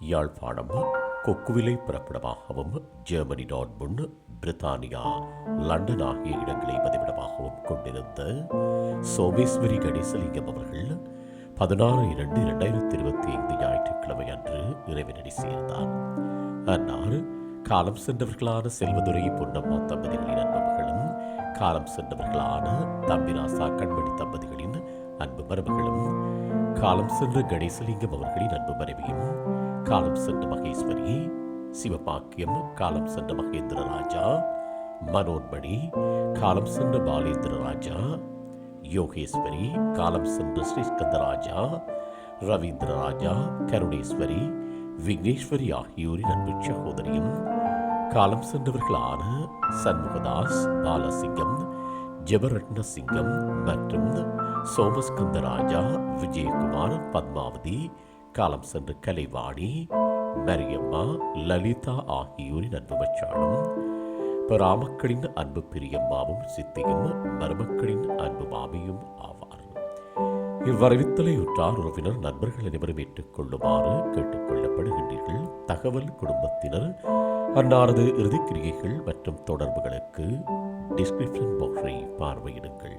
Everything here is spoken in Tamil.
யாழ்ப்பாணம் கொக்குவிலை பிறப்பிடமாகவும் ஜெர்மனி டாட்முன் பிரித்தானியா லண்டன் ஆகிய இடங்களை பதிவிடமாகவும் கொண்டிருந்த சோமேஸ்வரி கணேசலிங்கம் அவர்கள் பதினாறு இரண்டு இரண்டாயிரத்தி இருபத்தி ஐந்து ஞாயிற்றுக்கிழமை அன்று இறைவனடி சேர்ந்தார். அன்னார் காலம் சென்றவர்களான செல்வதுரை பொன்னம்மா தம்பதிகளின் அன்பு மகளும் காலம் சென்றவர்களான தம்பிராசா கண்மணி தம்பதிகளின் அன்பு மருமகளும் காலம் சென்ற கணேசலிங்கம் அவர்களின் அன்பு மனைவியும் காலம் சென்ற மகேஸ்வரி சிவபாக்கியம் காலம் சென்ற மகேந்திர ராஜா மனோன்மணி காலம் சென்ற பாலேந்திர ராஜா யோகேஸ்வரி காலம் சென்ற ஸ்ரீஸ்கந்த ராஜா ரவீந்திர ராஜா கருணேஸ்வரி விக்னேஸ்வரி ஆகியோரின் அன்பு சகோதரியும் காலம் சென்றவர்களான சண்முகதாஸ் பாலசிங்கம் ஜெபரட்ன சிங்கம் மற்றும் சோமஸ்கந்தராஜா விஜயகுமார் பத்மாவதி காலம் சென்ற கலைவாணி மரியம்மா லலிதா ஆகியோரின் அன்பு மச்சானும் ராமக்களின் அன்பு பிரியம்மாவும் சித்தியும் மருமக்களின் அன்பு மாமியும் ஆவார். இவ்வரவித்தலை உற்றார் உறவினர் நண்பர்கள் அனைவரும் ஏற்றுக்கொள்ளுமாறு கேட்டுக்கொள்ளப்படுகின்றீர்கள். தகவல் குடும்பத்தினர் அன்னாரது இறுதிக்கிரியைகள் மற்றும் தொடர்புகளுக்கு டிஸ்கிரிப்ஷன் பாக்ஸை பார்வையிடுங்கள்.